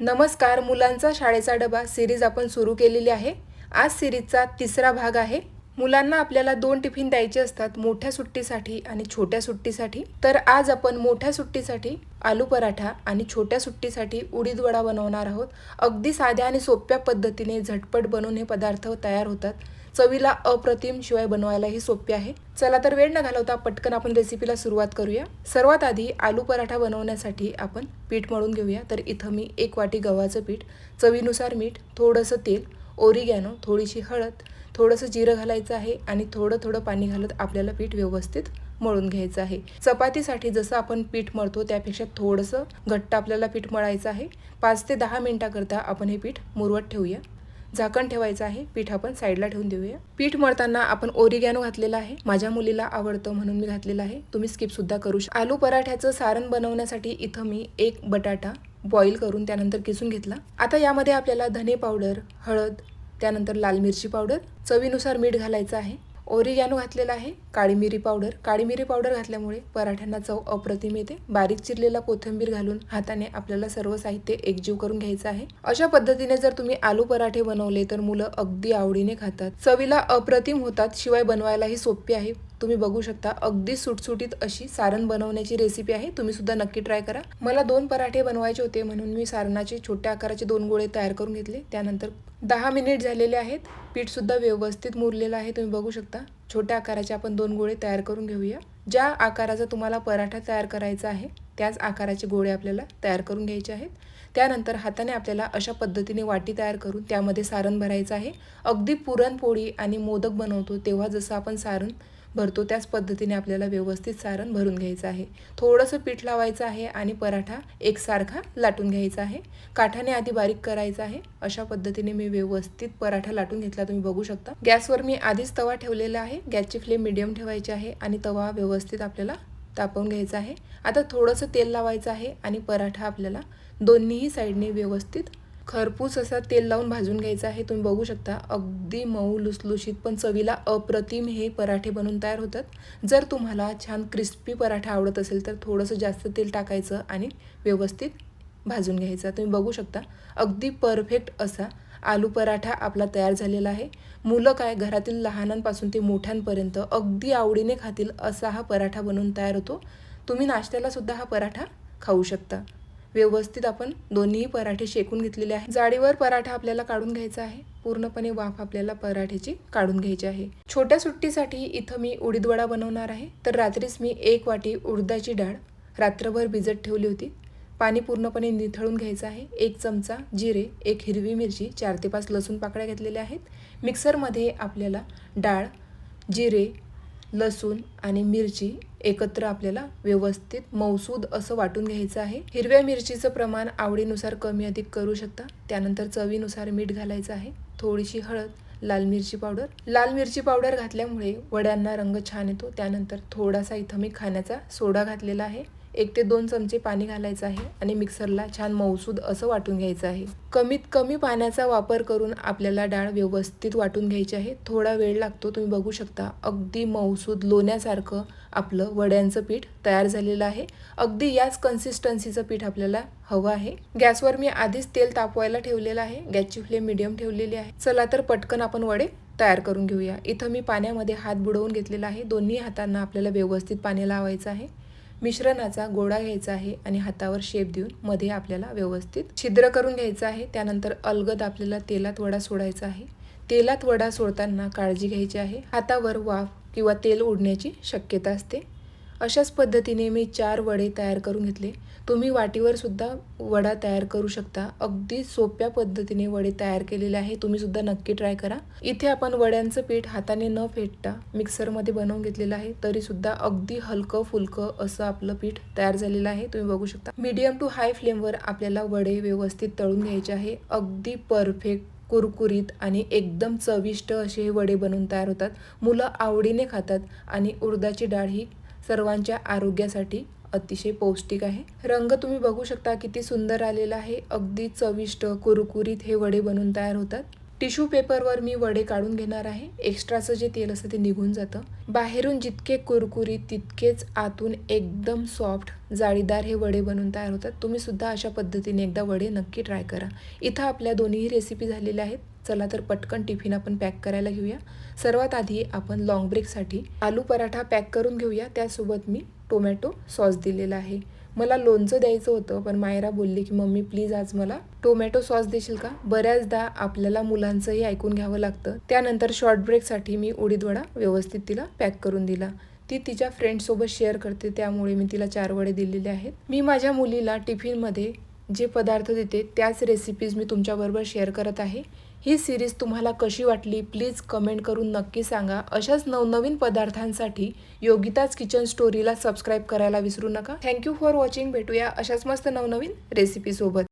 नमस्कार मुलांचा शाळेचा डबा सिरीज आपण सुरू केलेली आहे. आज सिरीजचा तिसरा भाग आहे. मुलांना आपल्याला दोन टिफिन द्यायचे असतात मोठ्या सुट्टीसाठी आणि छोट्या सुट्टीसाठी. तर आज आपण मोठ्या सुट्टीसाठी आलू पराठा आणि छोट्या सुट्टीसाठी उडीद वडा बनवणार आहोत. अगदी साध्या आणि सोप्या पद्धतीने झटपट बनवून हे पदार्थ तयार होतात. चवीला अप्रतिम शिवाय बनवायलाही सोपे आहे. चला तर वेळ न घालवता पटकन आपण रेसिपीला सुरुवात करूया. सर्वात आधी आलू पराठा बनवण्यासाठी आपण पीठ मळून घेऊया. तर इथं मी एक वाटी गव्हाचं पीठ चवीनुसार मीठ थोडंसं तेल ओरिगॅनो थोडीशी हळद थोडंसं जिरं घालायचं आहे आणि थोडं थोडं पाणी घालत आपल्याला पीठ व्यवस्थित मळून घ्यायचं आहे. चपातीसाठी जसं आपण पीठ मळतो त्यापेक्षा थोडंसं घट्ट आपल्याला पीठ मळायचं आहे. पाच ते दहा मिनिटाकरता आपण हे पीठ मुरवत ठेवूया. झाकण ठेवायचं आहे. पीठ आपण साईडला ठेवून देऊया. पीठ मळताना आपण ओरिगॅनो घातलेला आहे. माझ्या मुलीला आवडतं म्हणून मी घातलेलं आहे. तुम्ही स्किप सुद्धा करू शकता आलू पराठ्याचं सारण बनवण्यासाठी इथं मी एक बटाटा बॉईल करून त्यानंतर किसून घेतला. आता यामध्ये आपल्याला धने पावडर हळद त्यानंतर लाल मिरची पावडर चवीनुसार मीठ घालायचं आहे. ओरिगॅनो घातलेला आहे काळी मिरी पावडर. काळी मिरी पावडर घातल्यामुळे पराठ्यांना चव अप्रतिम येते. बारीक चिरलेला कोथिंबीर घालून हाताने आपल्याला सर्व साहित्य एकजीव करून घ्यायचं आहे. अशा पद्धतीने जर तुम्ही आलू पराठे बनवले तर मुलं अगदी आवडीने खातात. चवीला अप्रतिम होतात शिवाय बनवायलाही सोपी आहे. तुम्ही बघू शकता अगदी सुटसुटीत अशी सारण बनवण्याची रेसिपी आहे. तुम्ही सुद्धा नक्की ट्राय करा. मला दोन पराठे बनवायचे होते म्हणून मी सारणाचे छोट्या आकाराचे दोन गोळे तयार करून घेतले. त्यानंतर दहा मिनिट झालेले आहेत. पीठ सुद्धा व्यवस्थित मुरलेलं आहे. तुम्ही बघू शकता छोट्या आकाराचे आपण दोन गोळे तयार करून घेऊया. ज्या आकाराचा तुम्हाला पराठा तयार करायचा आहे त्याच आकाराचे गोळे आपल्याला तयार करून घ्यायचे आहेत. त्यानंतर हाताने आपल्याला अशा पद्धतीने वाटी तयार करून त्यामध्ये सारण भरायचं आहे. अगदी पुरणपोळी आणि मोदक बनवतो तेव्हा जसं आपण सारण भरतो त्याच पद्धतीने आपल्याला व्यवस्थित सारण भरून घ्यायचं आहे. थोडंसं पीठ लावायचं आहे आणि पराठा एकसारखा लाटून घ्यायचा आहे. काठाने आधी बारीक करायचा आहे. अशा पद्धतीने मी व्यवस्थित पराठा लाटून घेतला तुम्ही बघू शकता. गॅसवर मी आधीच तवा ठेवलेला आहे. गॅसची फ्लेम मिडियम ठेवायची आहे आणि तवा व्यवस्थित आपल्याला तापवून घ्यायचा आहे. आता थोडंसं तेल लावायचं आहे आणि पराठा आपल्याला दोन्हीही साईडने व्यवस्थित खरपूस असा तेल लावून भाजून घ्यायचा आहे तुम्ही बघू शकता. अगदी मऊ लुसलुशीत पण चवीला अप्रतिम हे पराठे बनून तयार होतात. जर तुम्हाला छान क्रिस्पी पराठा आवडत असेल तर थोडंसं जास्त तेल टाकायचं आणि व्यवस्थित भाजून घ्यायचा. तुम्ही बघू शकता अगदी परफेक्ट असा आलू पराठा आपला तयार झालेला आहे. मुलं काय घरातील लहानांपासून ते मोठ्यांपर्यंत अगदी आवडीने खातील असा हा पराठा बनवून तयार होतो. तुम्ही नाश्त्याला सुद्धा हा पराठा खाऊ शकता. व्यवस्थित आपण दोन्ही पराठे शेकून घेतलेले आहे जाडीवर पराठा आपल्याला काढून घ्यायचा आहे. पूर्णपणे वाफ आपल्याला पराठ्याची काढून घ्यायची आहे. छोट्या सुट्टीसाठी इथं मी उडीद वडा बनवणार आहे. तर रात्रीच मी एक वाटी उडदाची डाळ रात्रभर भिजत ठेवली होती. पाणी पूर्णपणे निथळून घ्यायचं आहे. एक चमचा जिरे एक हिरवी मिरची चार ते पाच लसूण पाकळ्या घेतलेल्या आहेत. मिक्सरमध्ये आपल्याला डाळ जिरे लसूण आणि मिरची एकत्र आपल्याला व्यवस्थित मौसूद असं वाटून घ्यायचं आहे. हिरव्या मिरचीचं प्रमाण आवडीनुसार कमी अधिक करू शकता. त्यानंतर चवीनुसार मीठ घालायचं आहे. थोडीशी हळद लाल मिरची पावडर. लाल मिरची पावडर घातल्यामुळे वड्यांना रंग छान येतो. त्यानंतर थोडासा इथं मी खाण्याचा सोडा घातलेला आहे. एक ते दोन चमचे पाणी घालायचं आहे आणि मिक्सरला छान मौसूद असं वाटून घ्यायचं आहे. कमीत कमी पाण्याचा वापर करून आपल्याला डाळ व्यवस्थित वाटून घ्यायची आहे. थोडा वेळ लागतो तुम्ही बघू शकता. अगदी मौसूद लोण्यासारखं आपलं वड्यांचं पीठ तयार झालेलं आहे. अगदी याच कन्सिस्टन्सीचं पीठ आपल्याला हवं आहे. गॅसवर मी आधीच तेल तापवायला ठेवलेलं आहे. गॅसची फ्लेम मिडियम ठेवलेली आहे. चला तर पटकन आपण वडे तयार करून घेऊया. इथं मी पाण्यामध्ये हात बुडवून घेतलेला आहे. दोन्ही हातांना आपल्याला व्यवस्थित पाणी लावायचं आहे. मिश्रणाचा गोळा घ्यायचा आहे आणि हातावर शेप देऊन मध्ये आपल्याला व्यवस्थित छिद्र करून घ्यायचं आहे. त्यानंतर अलगद आपल्याला तेलात वडा सोडायचा आहे. तेलात वडा सोडताना काळजी घ्यायची आहे. हातावर वाफ किंवा तेल उडण्याची शक्यता असते. अशाच पद्धतीने मी चार वडे तयार करून घेतले. तुम्ही वाटीवर सुद्धा वडा तयार करू शकता. अगदी सोप्या पद्धतीने वडे तयार केलेले आहे. तुम्ही सुद्धा नक्की ट्राय करा. इथे आपण वड्यांचं पीठ हाताने न फेटता मिक्सरमध्ये बनवून घेतलेलं आहे. तरी सुद्धा अगदी हलकं फुलकं असं आपलं पीठ तयार झालेलं आहे. तुम्ही बघू शकता. मीडियम टू हाय फ्लेमवर आपल्याला वडे व्यवस्थित तळून घ्यायचे आहे. अगदी परफेक्ट कुरकुरीत आणि एकदम चविष्ट असे हे वडे बनवून तयार होतात. मुलं आवडीने खातात आणि उडदाची डाळ ही सर्वांच्या आरोग्यासाठी अतिशय पौष्टिक आहे. रंग तुम्ही बघू शकता किती सुंदर आलेला आहे. अगदी चविष्ट कुरकुरीत हे वडे बनवून तयार होतात. टिश्यू पेपरवर मी वडे काढून घेणार आहे. एक्स्ट्राचं जे तेल असतं ते निघून जातं. बाहेरून जितके कुरकुरीत तितकेच आतून एकदम सॉफ्ट जाळीदार हे वडे बनवून तयार होतात. तुम्ही सुद्धा अशा पद्धतीने एकदा वडे नक्की ट्राय करा. इथं आपल्या दोन्हीही रेसिपी झालेल्या आहेत. चला तर पटकन टिफिन आपण पॅक करायला घेऊया. सर्वात आधी आपण लॉंग ब्रेकसाठी आलू पराठा पॅक करून घेऊया. त्यासोबत मी टोमॅटो सॉस दिलेला आहे. मला लोणचं द्यायचं होतं पण मायरा बोलली की मम्मी प्लीज आज मला टोमॅटो सॉस देशील का? बऱ्याचदा आपल्याला मुलांचंही ऐकून घ्यावं लागतं. त्यानंतर शॉर्ट ब्रेकसाठी मी उडीदवडा व्यवस्थित तिला पॅक करून दिला. ती तिच्या फ्रेंडसोबत शेअर करते त्यामुळे मी तिला चार वडे दिलेले आहेत. मी माझ्या मुलीला टिफिनमध्ये जे पदार्थ देते त्याच रेसिपीज मी तुमच्याबरोबर शेअर करत आहे. ही सिरीज तुम्हाला कशी वाटली? प्लीज कमेंट करून नक्की सांगा. अशाच नवनवीन पदार्थांसाठी योगिताज किचन स्टोरीला सबस्क्राईब करायला विसरू नका. Thank you for watching. भेटूया अशाच मस्त नवनवीन रेसिपीसोबत